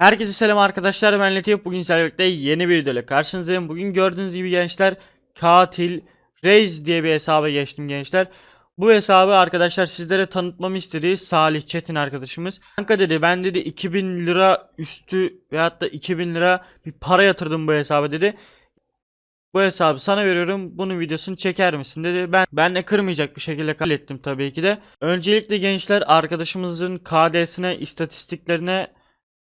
Herkese selam arkadaşlar ben Latif bugün sizlerle yeni bir videoyla karşınızdayım Bugün gördüğünüz gibi gençler Katil Reis diye bir hesaba geçtim gençler Bu hesabı arkadaşlar sizlere tanıtmamı istedi Salih Çetin arkadaşımız Kanka dedi ben dedi 2000 lira üstü veyahut da 2000 lira bir para yatırdım bu hesaba dedi bu hesabı sana veriyorum. Bunun videosunu çeker misin dedi. Ben ben de kırmayacak bir şekilde kabul ettim tabii ki de. Öncelikle gençler arkadaşımızın KD'sine, istatistiklerine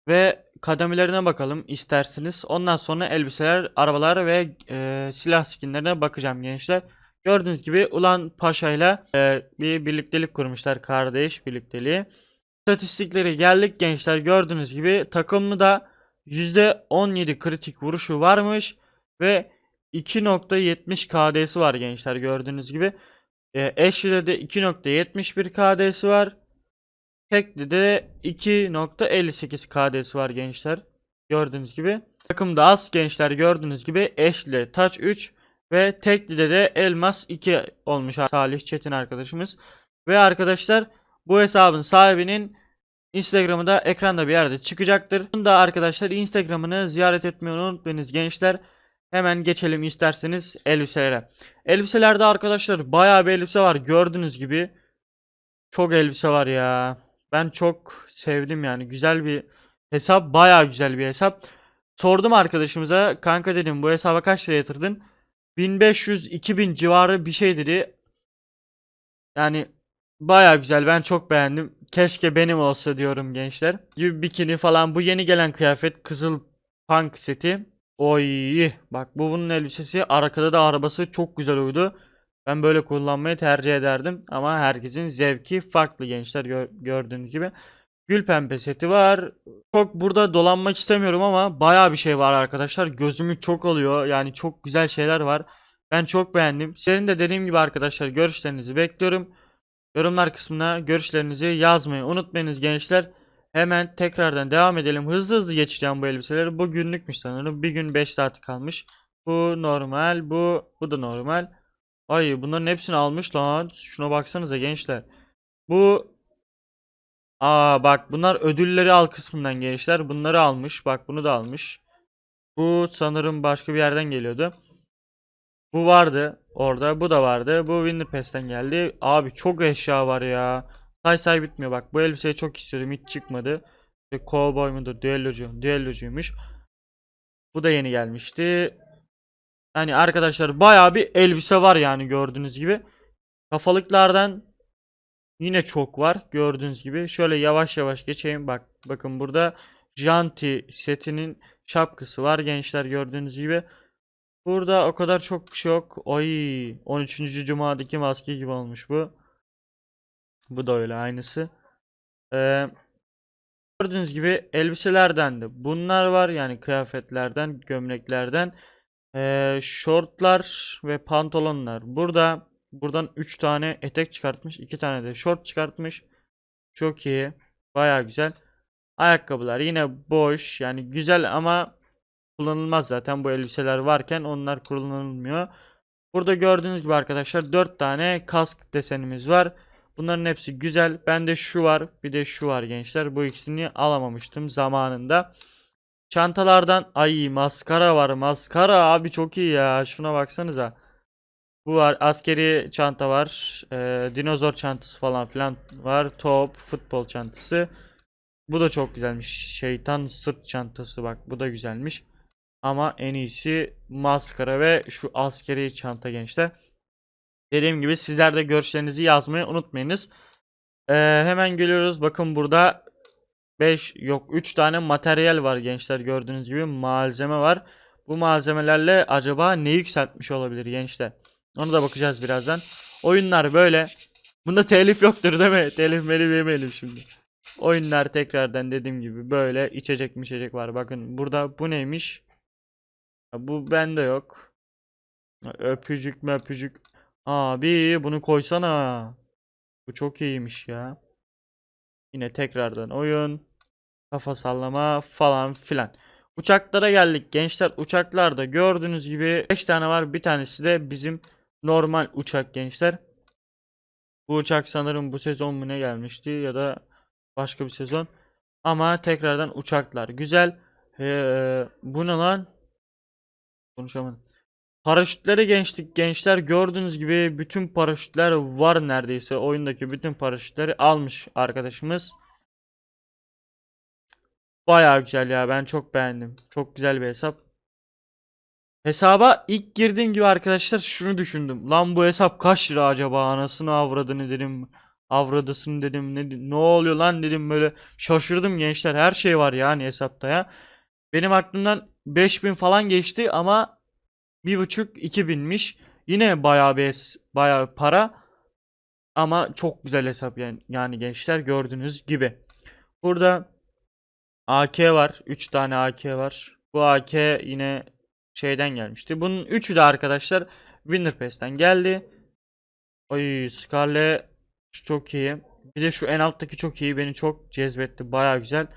ve kademelerine bakalım isterseniz. Ondan sonra elbiseler, arabalar ve e, silah skinlerine bakacağım gençler. Gördüğünüz gibi Ulan Paşa'yla e, bir birliktelik kurmuşlar. Kardeş birlikteliği. İstatistikleri geldik gençler. Gördüğünüz gibi takımı da %17 kritik vuruşu varmış ve 2.70 KD'si var gençler gördüğünüz gibi. E, Ashley'de de 2.71 KD'si var. Tekli de 2.58 KD'si var gençler. Gördüğünüz gibi. Takımda az gençler gördüğünüz gibi Ashley Touch 3 ve Tekli'de de Elmas 2 olmuş Salih Çetin arkadaşımız. Ve arkadaşlar bu hesabın sahibinin Instagram'ı da ekranda bir yerde çıkacaktır. Bunu da arkadaşlar Instagram'ını ziyaret etmeyi unutmayınız gençler. Hemen geçelim isterseniz elbiselere. Elbiselerde arkadaşlar bayağı bir elbise var gördüğünüz gibi. Çok elbise var ya. Ben çok sevdim yani. Güzel bir hesap. Bayağı güzel bir hesap. Sordum arkadaşımıza. Kanka dedim bu hesaba kaç lira yatırdın? 1500-2000 civarı bir şey dedi. Yani bayağı güzel. Ben çok beğendim. Keşke benim olsa diyorum gençler. Gibi bikini falan. Bu yeni gelen kıyafet. Kızıl punk seti. Oy bak bu bunun elbisesi arkada da arabası çok güzel uydu. Ben böyle kullanmayı tercih ederdim ama herkesin zevki farklı gençler gör- gördüğünüz gibi. Gül pembe seti var. Çok burada dolanmak istemiyorum ama baya bir şey var arkadaşlar. Gözümü çok alıyor. Yani çok güzel şeyler var. Ben çok beğendim. Sizlerin de dediğim gibi arkadaşlar görüşlerinizi bekliyorum. Yorumlar kısmına görüşlerinizi yazmayı unutmayınız gençler. Hemen tekrardan devam edelim. Hızlı hızlı geçeceğim bu elbiseleri. Bu günlükmüş sanırım. Bir gün 5 saati kalmış. Bu normal. Bu bu da normal. Ay bunların hepsini almış lan. Şuna baksanıza gençler. Bu Aa bak bunlar ödülleri al kısmından gençler. Bunları almış. Bak bunu da almış. Bu sanırım başka bir yerden geliyordu. Bu vardı orada. Bu da vardı. Bu Winner Pass'ten geldi. Abi çok eşya var ya. Say say bitmiyor bak. Bu elbiseyi çok istiyordum. Hiç çıkmadı. İşte Cowboy mudur? Düellocu. Düellocuymuş. Bu da yeni gelmişti. Yani arkadaşlar bayağı bir elbise var yani gördüğünüz gibi. Kafalıklardan yine çok var gördüğünüz gibi. Şöyle yavaş yavaş geçeyim. Bak bakın burada Janti setinin şapkası var gençler gördüğünüz gibi. Burada o kadar çok bir şey yok. Oy 13. Cuma'daki maske gibi olmuş bu. Bu da öyle aynısı. Ee, gördüğünüz gibi elbiselerden de bunlar var. Yani kıyafetlerden, gömleklerden. Ee, şortlar ve pantolonlar. Burada buradan 3 tane etek çıkartmış. 2 tane de şort çıkartmış. Çok iyi. Baya güzel. Ayakkabılar yine boş. Yani güzel ama kullanılmaz zaten bu elbiseler varken onlar kullanılmıyor. Burada gördüğünüz gibi arkadaşlar 4 tane kask desenimiz var. Bunların hepsi güzel. Bende şu var, bir de şu var gençler. Bu ikisini alamamıştım zamanında. Çantalardan ay maskara var. Maskara abi çok iyi ya. Şuna baksanıza. Bu var. Askeri çanta var. Ee, dinozor çantası falan filan var. Top, futbol çantası. Bu da çok güzelmiş. Şeytan sırt çantası bak. Bu da güzelmiş. Ama en iyisi maskara ve şu askeri çanta gençler. Dediğim gibi sizler de görüşlerinizi yazmayı unutmayınız. Ee, hemen geliyoruz. Bakın burada 5 yok 3 tane materyal var gençler gördüğünüz gibi malzeme var. Bu malzemelerle acaba ne yükseltmiş olabilir gençler? Onu da bakacağız birazdan. Oyunlar böyle. Bunda telif yoktur değil mi? Telif melif yemeyelim şimdi. Oyunlar tekrardan dediğim gibi böyle içecek mi içecek var. Bakın burada bu neymiş? Bu bende yok. Öpücük mü öpücük. Abi bunu koysana. Bu çok iyiymiş ya. Yine tekrardan oyun. Kafa sallama falan filan. Uçaklara geldik gençler. Uçaklarda gördüğünüz gibi 5 tane var. Bir tanesi de bizim normal uçak gençler. Bu uçak sanırım bu sezon mu ne gelmişti ya da başka bir sezon. Ama tekrardan uçaklar güzel. Ee, bu ne lan? Konuşamadım. Paraşütlere gençlik gençler gördüğünüz gibi bütün paraşütler var neredeyse. Oyundaki bütün paraşütleri almış arkadaşımız. Bayağı güzel ya ben çok beğendim. Çok güzel bir hesap. Hesaba ilk girdiğim gibi arkadaşlar şunu düşündüm. Lan bu hesap kaç lira acaba anasını avradını dedim. Avradısını dedim. Ne, ne oluyor lan dedim böyle. Şaşırdım gençler her şey var yani hesapta ya. Benim aklımdan 5000 falan geçti ama bir buçuk 2000'miş. Yine bayağı bir bayağı para. Ama çok güzel hesap yani, yani gençler gördüğünüz gibi. Burada AK var. 3 tane AK var. Bu AK yine şeyden gelmişti. Bunun üçü de arkadaşlar Winner Pass'ten geldi. Oy Scarlet çok iyi. Bir de şu en alttaki çok iyi. Beni çok cezbetti. Baya güzel.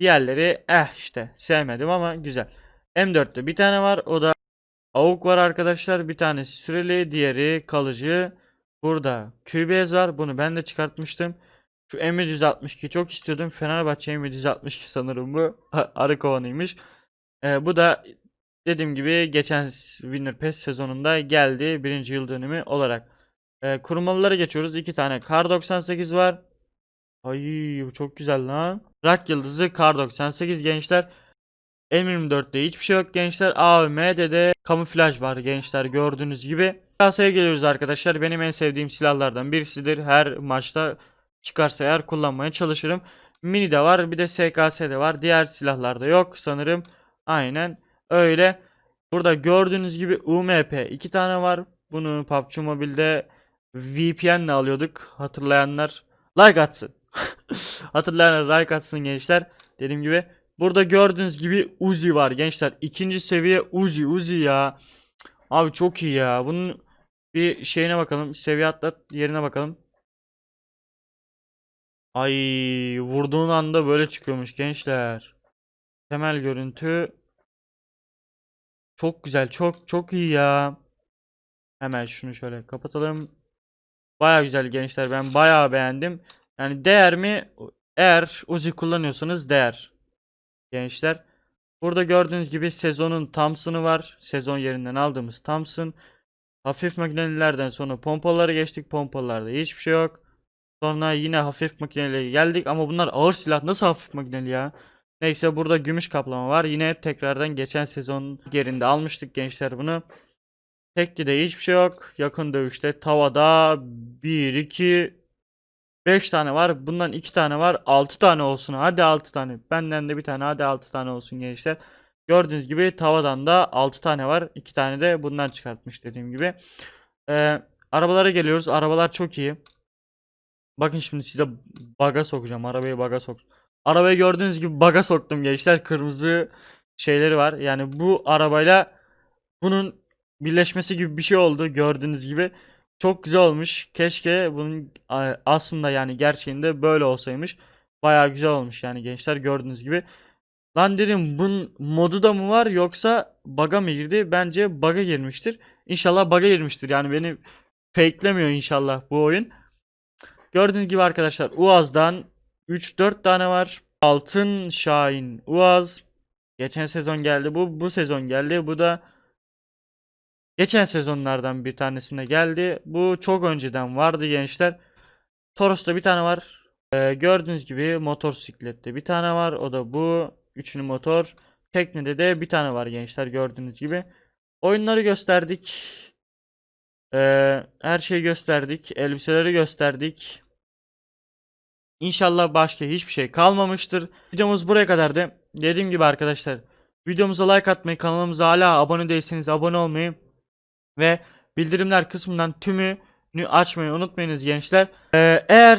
Diğerleri eh işte sevmedim ama güzel. M4'te bir tane var. O da AUK var arkadaşlar. Bir tanesi süreli, diğeri kalıcı. Burada QBS var. Bunu ben de çıkartmıştım. Şu M762 çok istiyordum. Fenerbahçe M762 sanırım bu. Arı kovanıymış. Ee, bu da dediğim gibi geçen Winner Pass sezonunda geldi. Birinci yıl dönümü olarak. Ee, kurmalılara geçiyoruz. İki tane Kar 98 var. Ay bu çok güzel lan. Rak yıldızı Kar 98 gençler. M24'te hiçbir şey yok gençler. AVM'de de kamuflaj var gençler gördüğünüz gibi. Kasaya geliyoruz arkadaşlar. Benim en sevdiğim silahlardan birisidir. Her maçta çıkarsa eğer kullanmaya çalışırım. Mini de var bir de SKS de var. Diğer silahlarda yok sanırım. Aynen öyle. Burada gördüğünüz gibi UMP iki tane var. Bunu PUBG Mobile'de VPN ile alıyorduk. Hatırlayanlar like atsın. Hatırlayanlar like atsın gençler. Dediğim gibi burada gördüğünüz gibi Uzi var gençler. İkinci seviye Uzi Uzi ya. Abi çok iyi ya. Bunun bir şeyine bakalım. Seviye atlat yerine bakalım. Ay vurduğun anda böyle çıkıyormuş gençler. Temel görüntü çok güzel. Çok çok iyi ya. Hemen şunu şöyle kapatalım. Baya güzel gençler. Ben baya beğendim. Yani değer mi? Eğer Uzi kullanıyorsanız değer. Gençler. Burada gördüğünüz gibi sezonun Thompson'ı var. Sezon yerinden aldığımız Thompson. Hafif makinelilerden sonra pompalara geçtik. Pompalarda hiçbir şey yok. Sonra yine hafif makineliye geldik ama bunlar ağır silah. Nasıl hafif makineli ya? Neyse burada gümüş kaplama var. Yine tekrardan geçen sezon yerinde almıştık gençler bunu. Tekli de hiçbir şey yok. Yakın dövüşte tavada 1 2 5 tane var. Bundan 2 tane var. 6 tane olsun. Hadi 6 tane. Benden de bir tane. Hadi 6 tane olsun gençler. Gördüğünüz gibi tavadan da 6 tane var. 2 tane de bundan çıkartmış dediğim gibi. Ee, arabalara geliyoruz. Arabalar çok iyi. Bakın şimdi size baga sokacağım. Arabayı baga sok. Arabayı gördüğünüz gibi baga soktum gençler. Kırmızı şeyleri var. Yani bu arabayla bunun birleşmesi gibi bir şey oldu gördüğünüz gibi. Çok güzel olmuş. Keşke bunun aslında yani gerçeğinde böyle olsaymış. Bayağı güzel olmuş yani gençler gördüğünüz gibi. Lan dedim bunun modu da mı var yoksa bug'a mı girdi? Bence bug'a girmiştir. İnşallah bug'a girmiştir. Yani beni fakelemiyor inşallah bu oyun. Gördüğünüz gibi arkadaşlar Uaz'dan 3-4 tane var. Altın Şahin Uaz. Geçen sezon geldi. Bu bu sezon geldi. Bu da geçen sezonlardan bir tanesine geldi. Bu çok önceden vardı gençler. Toros'ta bir tane var. Ee, gördüğünüz gibi motosiklette bir tane var. O da bu. Üçlü motor. Teknede de bir tane var gençler gördüğünüz gibi. Oyunları gösterdik. Ee, her şeyi gösterdik. Elbiseleri gösterdik. İnşallah başka hiçbir şey kalmamıştır. Videomuz buraya kadardı. Dediğim gibi arkadaşlar. Videomuza like atmayı, kanalımıza hala abone değilseniz abone olmayı ve bildirimler kısmından tümünü açmayı unutmayınız gençler. Ee, eğer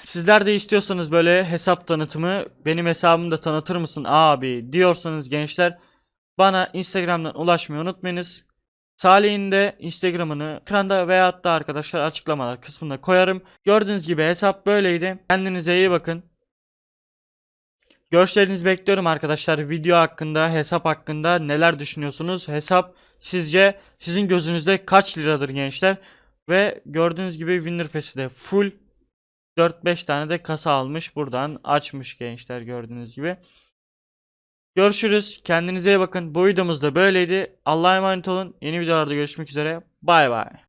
sizler de istiyorsanız böyle hesap tanıtımı benim hesabımı da tanıtır mısın abi diyorsanız gençler bana Instagram'dan ulaşmayı unutmayınız. Salih'in de Instagram'ını ekranda veyahut da arkadaşlar açıklamalar kısmına koyarım. Gördüğünüz gibi hesap böyleydi. Kendinize iyi bakın. Görüşlerinizi bekliyorum arkadaşlar. Video hakkında, hesap hakkında neler düşünüyorsunuz? Hesap sizce sizin gözünüzde kaç liradır gençler? Ve gördüğünüz gibi Winner de full 4-5 tane de kasa almış. Buradan açmış gençler gördüğünüz gibi. Görüşürüz. Kendinize iyi bakın. Bu videomuz da böyleydi. Allah'a emanet olun. Yeni videolarda görüşmek üzere. Bay bay.